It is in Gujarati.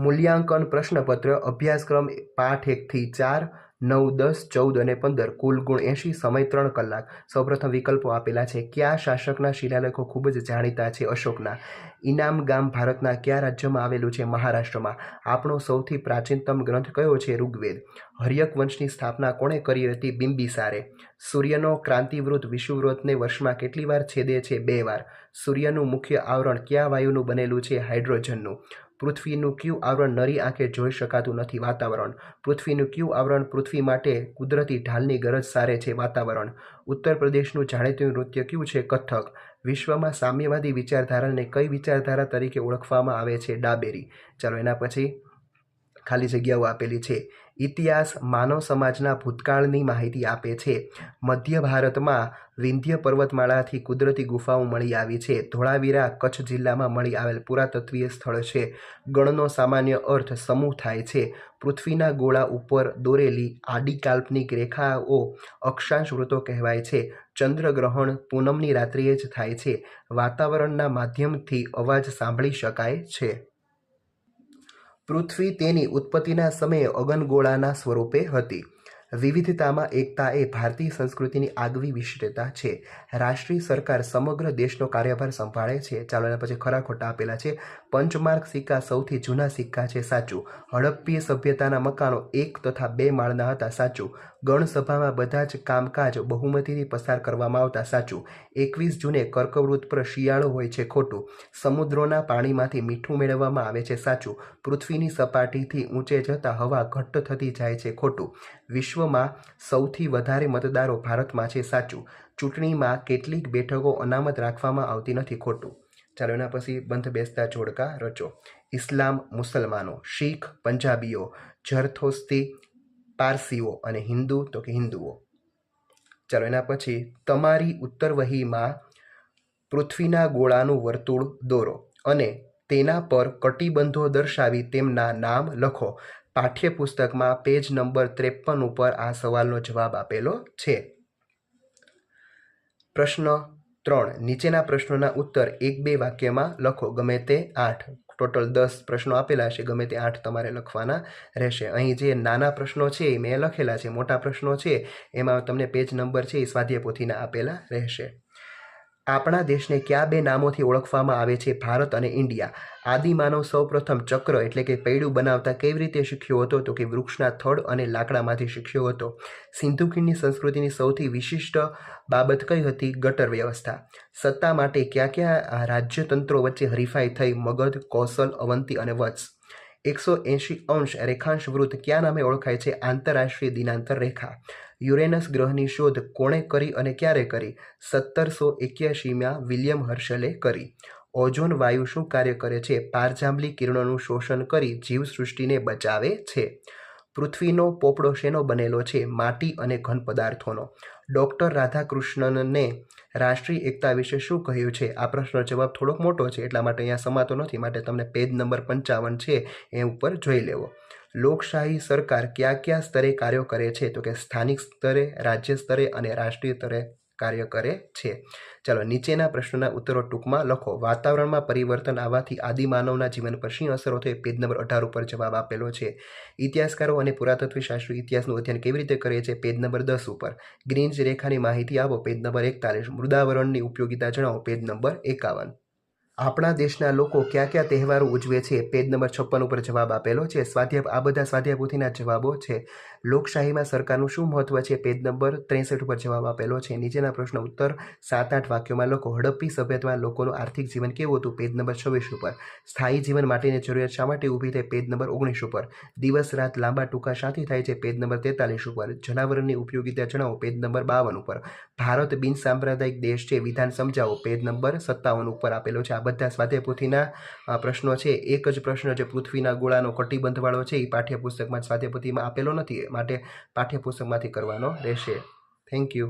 મૂલ્યાંકન પ્રશ્નપત્ર, અભ્યાસક્રમ પાઠ એકથી ચાર, નવ, દસ, ચૌદ અને પંદર, કુલ ગુણ એંશી, સમય ત્રણ કલાક. સૌપ્રથમ વિકલ્પો આપેલા છે. કયા શાસકના શિલાલેખો ખૂબ જ જાણીતા છે અશોકના? ઇનામ ગામ ભારતના કયા રાજ્યમાં આવેલું છે મહારાષ્ટ્રમાં? આપણો સૌથી પ્રાચીનતમ ગ્રંથ કયો છે ઋગ્વેદ? હર્યક વંશની સ્થાપના કોણે કરી હતી બિંબિસારે? સૂર્યનો ક્રાંતિવૃત્ત વિષુવવૃત્તને વર્ષમાં કેટલી વાર છેદે છે? બે વાર. સૂર્યનું મુખ્ય આવરણ કયા વાયુનું બનેલું છે? હાઇડ્રોજનનું. પૃથ્વીનું કયું આવરણ નરી આંખે જોઈ શકાતું નથી? વાતાવરણ. પૃથ્વીનું કયું આવરણ પૃથ્વી માટે કુદરતી ઢાલની ગરજ સારે છે? વાતાવરણ. ઉત્તર પ્રદેશનું જાણીતું નૃત્ય કયું છે? કથક. વિશ્વમાં સામ્યવાદી વિચારધારાને કઈ વિચારધારા તરીકે ઓળખવામાં આવે છે? ડાબેરી. ચાલો એના પછી ખાલી જગ્યાઓ આપેલી છે. ઇતિહાસ માનવ સમાજના ભૂતકાળની માહિતી આપે છે. મધ્ય ભારતમાં વિંધ્ય પર્વતમાળાથી કુદરતી ગુફાઓ મળી આવી છે. ધોળાવીરા કચ્છ જિલ્લામાં મળી આવેલ પુરાતત્વીય સ્થળ છે. ગણનો સામાન્ય અર્થ સમૂહ થાય છે. પૃથ્વીના ગોળા ઉપર દોરેલી આડી કાલ્પનિક રેખાઓ અક્ષાંશ વૃત્તો કહેવાય છે. ચંદ્રગ્રહણ પૂનમની રાત્રિએ જ થાય છે. વાતાવરણના માધ્યમથી અવાજ સાંભળી શકાય છે. પૃથ્વી તેની ઉત્પત્તિના સમયે અગનગોળાના સ્વરૂપે હતી. વિવિધતામાં એકતા એ ભારતીય સંસ્કૃતિની આગવી વિશિષ્ટતા છે. રાષ્ટ્રીય સરકાર સમગ્ર દેશનો કાર્યભાર સંભાળે છે. ચાલો એના પછી ખરા ખોટા આપેલા છે. પંચમાર્ક સિક્કા સૌથી જૂના સિક્કા છે, સાચું. હડપ્પીય સભ્યતાના મકાનો એક તથા બે માળના હતા, સાચું. ગણસભામાં બધા જ કામકાજ બહુમતીથી પસાર કરવામાં આવતા સાચું. એકવીસ જૂને કર્કવૃત પર શિયાળો હોય છે ખોટું. સમુદ્રોના પાણીમાંથી મીઠું મેળવવામાં આવે છે સાચું. પૃથ્વીની સપાટીથી ઊંચે જતાં હવા ઘટ્ટ થતી જાય છે ખોટું. વિશ્વમાં સૌથી વધારે મતદારો ભારતમાં છે સાચું. ચૂંટણીમાં કેટલીક બેઠકો અનામત રાખવામાં આવતી નથી ખોટું. ચાલો એના પછી બંધ બેસતા જોડકા રચો. ઇસ્લામ મુસલમાનો, શીખ, પંજાબીઓ, જરથોસ્તી પારસીઓ અને હિન્દુ તો કે હિન્દુઓ. ચાલો એના પછી તમારી ઉત્તરવહીમાં પૃથ્વીના ગોળાનું વર્તુળ દોરો અને તેના પર કટિબંધો દર્શાવી તેમના નામ લખો. પાઠ્યપુસ્તકમાં પેજ નંબર ત્રેપન ઉપર આ સવાલનો જવાબ આપેલો છે. પ્રશ્ન ત્રણ. નીચેના પ્રશ્નોના ઉત્તર એક બે વાક્યમાં લખો. ગમે તે આઠ. ટોટલ દસ પ્રશ્નો આપેલા છે, ગમે તે આઠ તમારે લખવાના રહેશે. અહીં જે નાના પ્રશ્નો છે એ મેં લખેલા છે, મોટા પ્રશ્નો છે, એમાં તમને પેજ નંબર છે, એ સ્વાધ્યાય પોથીના આપેલા રહેશે. આપણા દેશને કયા બે નામોથી ઓળખવામાં આવે છે ભારત અને ઇન્ડિયા? આદિમાનવ સૌપ્રથમ ચક્ર એટલે કે પૈડું બનાવતા કેવી રીતે શીખ્યો હતો તો કે વૃક્ષના થડ અને લાકડામાંથી શીખ્યો હતો. સિંધુ ખીણની સંસ્કૃતિની સૌથી વિશિષ્ટ બાબત કઈ હતી? ગટર વ્યવસ્થા. સત્તા માટે કયા કયા રાજ્યતંત્રો વચ્ચે હરીફાઈ થઈ? મગધ, કૌશલ, અવંતી અને વત્સ. એકસો એંશી અંશ રેખાંશ વૃત્ત ક્યાં નામે ઓળખાય છે? આંતરરાષ્ટ્રીય દિનાંતર રેખા. યુરેનસ ગ્રહની શોધ કોણે કરી અને ક્યારે કરી? સત્તરસો એક્યાસીમાં વિલિયમ હર્ષલે કરી. ઓઝોન વાયુ શું કાર્ય કરે છે? પારજાંબલી કિરણોનું શોષણ કરી જીવસૃષ્ટિને બચાવે છે. પૃથ્વીનો પોપડો શેનો બનેલો છે? માટી અને ઘન પદાર્થોનો. ડૉક્ટર રાધાકૃષ્ણનને રાષ્ટ્રીય એકતા વિશે શું કહ્યું છે? આ પ્રશ્નનો જવાબ થોડોક મોટો છે, એટલા માટે અહીંયા સમાતો નથી, માટે તમને પેજ નંબર પંચાવન છે એ ઉપર જોઈ લેવો. લોકશાહી સરકાર કયા કયા સ્તરે કાર્યો કરે છે? તો કે સ્થાનિક સ્તરે, રાજ્ય સ્તરે અને રાષ્ટ્રીય સ્તરે કાર્ય કરે છે. ચાલો, નીચેના પ્રશ્નોના ઉત્તરો ટૂંકમાં લખો. વાતાવરણમાં પરિવર્તન આવવાથી આદિમાનવના જીવન પર શી અસરો થઈ પેજ નંબર અઢાર ઉપર જવાબ આપેલો છે. ઇતિહાસકારો અને પુરાતત્વ શાસ્ત્રી ઇતિહાસનું અધ્યયન કેવી રીતે કરે છે? પેજ નંબર દસ ઉપર. ગ્રીન્સ રેખાની માહિતી આપો. પેજ નંબર એકતાલીસ. મૃદાવરણની ઉપયોગિતા જણાવો. પેજ નંબર એકાવન. આપણા દેશના લોકો કયા કયા તહેવારો ઉજવે છે? પેજ નંબર છપ્પન ઉપર જવાબ આપેલો છે. સ્વાધ્યાય આ બધા સ્વાધ્યાય જવાબો છે. લોકશાહીમાં સરકારનું શું મહત્વ છે? પેજ નંબર ત્રેસઠ ઉપર જવાબ આપેલો છે. નીચેના પ્રશ્ન ઉત્તર સાત આઠ વાક્યોમાં લોકો હડપ્પી સભ્યતામાં લોકોનું આર્થિક જીવન કેવું હતું? પેજ નંબર છવ્વીસ ઉપર. સ્થાયી જીવન માટેની જરૂરિયાત શા માટે ઊભી થઈ? પેજ નંબર ઓગણીસ ઉપર. દિવસ રાત લાંબા ટૂંકા શાથી થાય છે? પેજ નંબર તેતાલીસ ઉપર. જનાવરની ઉપયોગીતા જણાવો. પેજ નંબર બાવન ઉપર. ભારત બિન સાંપ્રદાયિક દેશ છે. વિધાન સમજાવો. પેજ નંબર સત્તાવન ઉપર આપેલો છે. આ બધા સ્વાધ્યાયપોથીના પ્રશ્નો છે. એક જ પ્રશ્ન જે પૃથ્વીના ગોળાનો કટિબંધવાળો છે, એ પાઠ્યપુસ્તકમાં સ્વાધ્યાયપોથીમાં આપેલો નથી. માટે પાઠ્યપુસ્તકમાંથી કરવાનો રહેશે. Thank you